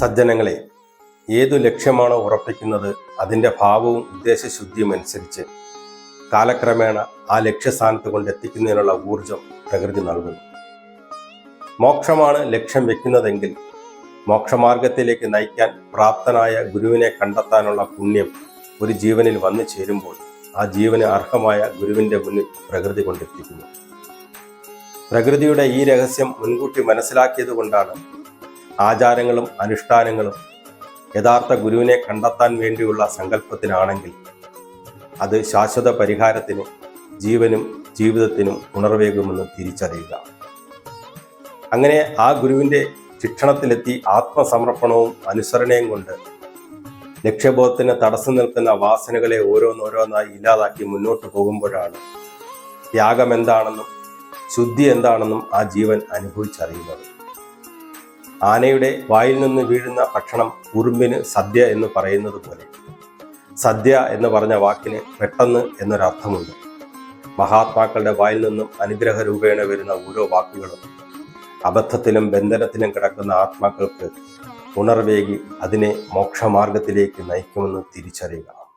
സജ്ജനങ്ങളെ ഏതു ലക്ഷ്യമാണോ ഉറപ്പിക്കുന്നത് അതിന്റെ ഭാവവും ഉദ്ദേശശുദ്ധിയും അനുസരിച്ച് കാലക്രമേണ ആ ലക്ഷ്യസ്ഥാനത്ത് കൊണ്ടെത്തിക്കുന്നതിനുള്ള ഊർജം പ്രകൃതി നൽകുന്നു. മോക്ഷമാണ് ലക്ഷ്യം വെക്കുന്നതെങ്കിൽ മോക്ഷമാർഗത്തിലേക്ക് നയിക്കാൻ പ്രാപ്തനായ ഗുരുവിനെ കണ്ടെത്താനുള്ള പുണ്യം ഒരു ജീവനിൽ വന്നു ചേരുമ്പോൾ ആ ജീവന് അർഹമായ ഗുരുവിന്റെ മുന്നിൽ പ്രകൃതി കൊണ്ടെത്തിക്കുന്നു. പ്രകൃതിയുടെ ഈ രഹസ്യം മുൻകൂട്ടി മനസ്സിലാക്കിയത് കൊണ്ടാണ് ആചാരങ്ങളും അനുഷ്ഠാനങ്ങളും യഥാർത്ഥ ഗുരുവിനെ കണ്ടെത്താൻ വേണ്ടിയുള്ള സങ്കല്പത്തിനാണെങ്കിൽ അത് ശാശ്വത പരിഹാരത്തിന് ജീവനും ജീവിതത്തിനും ഉണർവേകുമെന്ന് തിരിച്ചറിയുക. അങ്ങനെ ആ ഗുരുവിന്റെ ശിക്ഷണത്തിലെത്തി ആത്മസമർപ്പണവും അനുസരണയും കൊണ്ട് ലക്ഷ്യബോധത്തിന് തടസ്സം നിൽക്കുന്ന വാസനകളെ ഓരോന്നോരോന്നായി ഇല്ലാതാക്കി മുന്നോട്ട് പോകുമ്പോഴാണ് ത്യാഗം എന്താണെന്നും ശുദ്ധി എന്താണെന്നും ആ ജീവൻ അനുഭവിച്ചറിയുന്നത്. ആനയുടെ വായിൽ നിന്ന് വീഴുന്ന ഭക്ഷണം ഉറുമ്പിന് സദ്യ എന്ന് പറയുന്നത് പോലെ. സദ്യ എന്ന് പറഞ്ഞ വാക്കിന് പെട്ടെന്ന് എന്നൊരർത്ഥമുണ്ട്. മഹാത്മാക്കളുടെ വായിൽ നിന്നും അനുഗ്രഹ രൂപേണ വരുന്ന ഓരോ വാക്കുകളും അബദ്ധത്തിലും ബന്ധനത്തിലും കിടക്കുന്ന ആത്മാക്കൾക്ക് ഉണർവേകി അതിനെ മോക്ഷമാർഗത്തിലേക്ക് നയിക്കുമെന്ന് തിരിച്ചറിയുക.